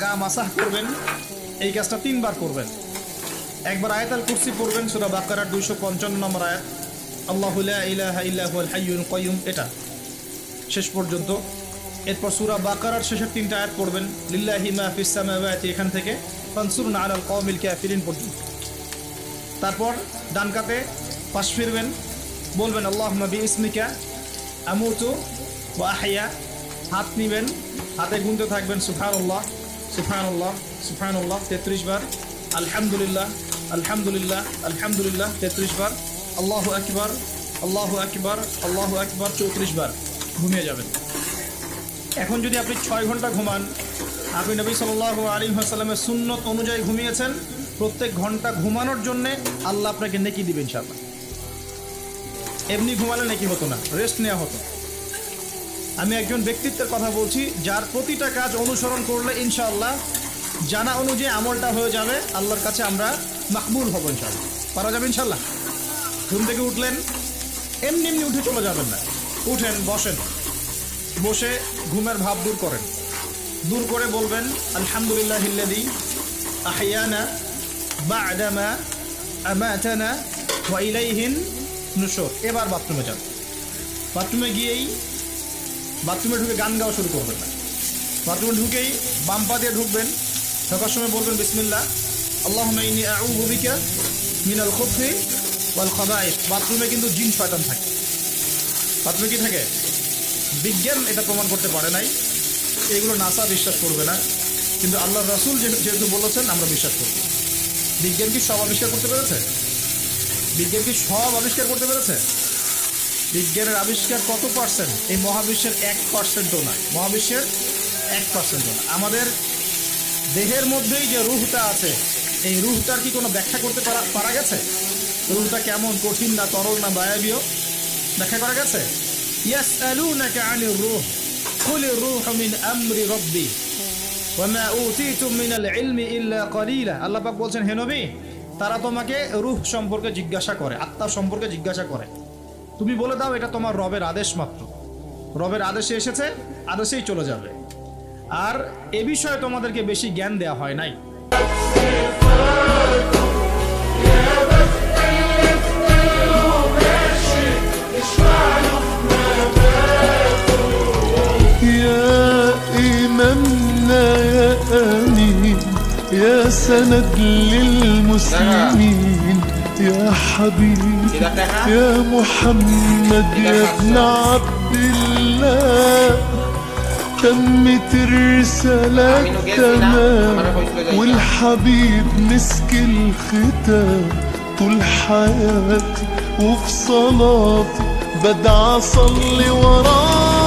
গা মাসাহ করবেন, এই কাজটা তিনবার করবেন। একবার আয়াতাল কুরসি পড়বেন, সুরা বাকারার দুইশো পঞ্চান্ন নম্বর আয়াত। আল্লাহ ইলাহা কয়ুম এটা। শেষ পর্যন্ত। এরপর সুরা বাকারার শেষের তিনটা আয়াত পড়বেন, লিল্লাহি মা ফিস সামাওয়াতি, এখান থেকে, ফানসুরনা আলাল কওমিল কাফিরিন পর্যন্ত। তারপর ডান কাতে পাশ ফিরবেন, বলবেন আল্লাহ নবী ইসমিকা আমুতু বা আহিয়া হাত নিবেন, হাতে গুনতে থাকবেন সুফানুল্লাহ সুফানুল্লাহ সুফানুল্লাহ তেত্রিশ বার। আলহামদুলিল্লাহ আলহামদুলিল্লাহ আলহামদুলিল্লাহ তেত্রিশ বার। আল্লাহ আকবার আল্লাহ আকবার আল্লাহু আকবার চৌত্রিশ বার। ঘুমিয়ে যাবেন। এখন যদি আপনি ছয় ঘণ্টা ঘুমান, আপনি নবী সাল্লাহ আলী হাসাল্লামের সুন্নত অনুযায়ী ঘুমিয়েছেন, প্রত্যেক ঘণ্টা ঘুমানোর জন্যে আল্লাহ আপনাকে নেকি দিবেন ইনশাআল্লাহ। এমনি ঘুমালে নেকি হতো না রেস্ট নেওয়া হতো। আমি একজন ব্যক্তিত্বের কথা বলছি, যার প্রতিটা কাজ অনুসরণ করলে ইনশাআল্লাহ জানা অনুযায়ী আমলটা হয়ে যাবে। আল্লাহর কাছে আমরা মাকবুল হব ইনশাআল্লাহ। পারা যাবে ইনশাল্লাহ ঘুম থেকে উঠলেন, এমনি এমনি উঠে চলে যাবেন না। উঠেন, বসেন। বসে ঘুমের ভাব দূর করেন। দূর করে বলবেন, আলহামদুলিল্লাহ হিল্লাদি আহিয়ানা বাদামা আমাতানা ওয়া ইলাইহিন নুশুর এবার বাথরুমে যান। বাথরুমে গিয়েই বাথরুমে ঢুকে গান গাওয়া শুরু করবেন। না বাথরুমে ঢুকেই বাম পা দিয়ে ঢুকবেন, ঢোকার সময় বলবেন, বিসমিল্লাহ। আল্লাহ ইনি আউযু বিকা মিনাল খুবথি ওয়াল খাবাইথ বাথরুমে কিন্তু জিন শয়তান থাকে। বাথরুমে কি থাকে? বিজ্ঞান এটা প্রমাণ করতে পারে নাই। এগুলো নাসা বিশ্বাস করবে না। কিন্তু আল্লাহ রাসুল যেহেতু বলেছেন, আমরা বিশ্বাস করব বিজ্ঞান কি সব আবিষ্কার করতে পেরেছে? বিজ্ঞান কি সব আবিষ্কার করতে পেরেছে? বিজ্ঞানের আবিষ্কার কত পার্সেন্ট এই মহাবিশ্বের এক পার্সেন্টও না মহাবিশ্বের এক পার্সেন্টও না আমাদের দেহের মধ্যেই যে রুহটা আছে, এই রুহটার কি কোনো ব্যাখ্যা করতে পারা পারা গেছে? রুহটা কেমন কঠিন না তরল না বায়াবীয়? ব্যাখ্যা করা গেছে? ইয়াস আলু না আনি রুহ খুলি রুহ মিন আমরি রব্বি ওয়ামা উতিতুম মিনাল ইলমি ইল্লা কলিলা। আল্লাহ পাক বলছেন, হে নবী, তারা তোমাকে রুহ সম্পর্কে জিজ্ঞাসা করে, আত্মা সম্পর্কে জিজ্ঞাসা করে। তুমি বলে দাও এটা তোমার রবের আদেশ মাত্র রবের আদেশে এসেছে আদেশেই চলে যাবে আর এ বিষয়ে তোমাদেরকে বেশি জ্ঞান দেওয়া হয় নাই يا إمامنا يا أمين يا سند للمسلمين يا حبيبي يا محمد يا ابن عبد الله تمت الرسالة تمام والحبيب مسك الختام طول حياتي وفي صلاتي بدعى أصلي وراه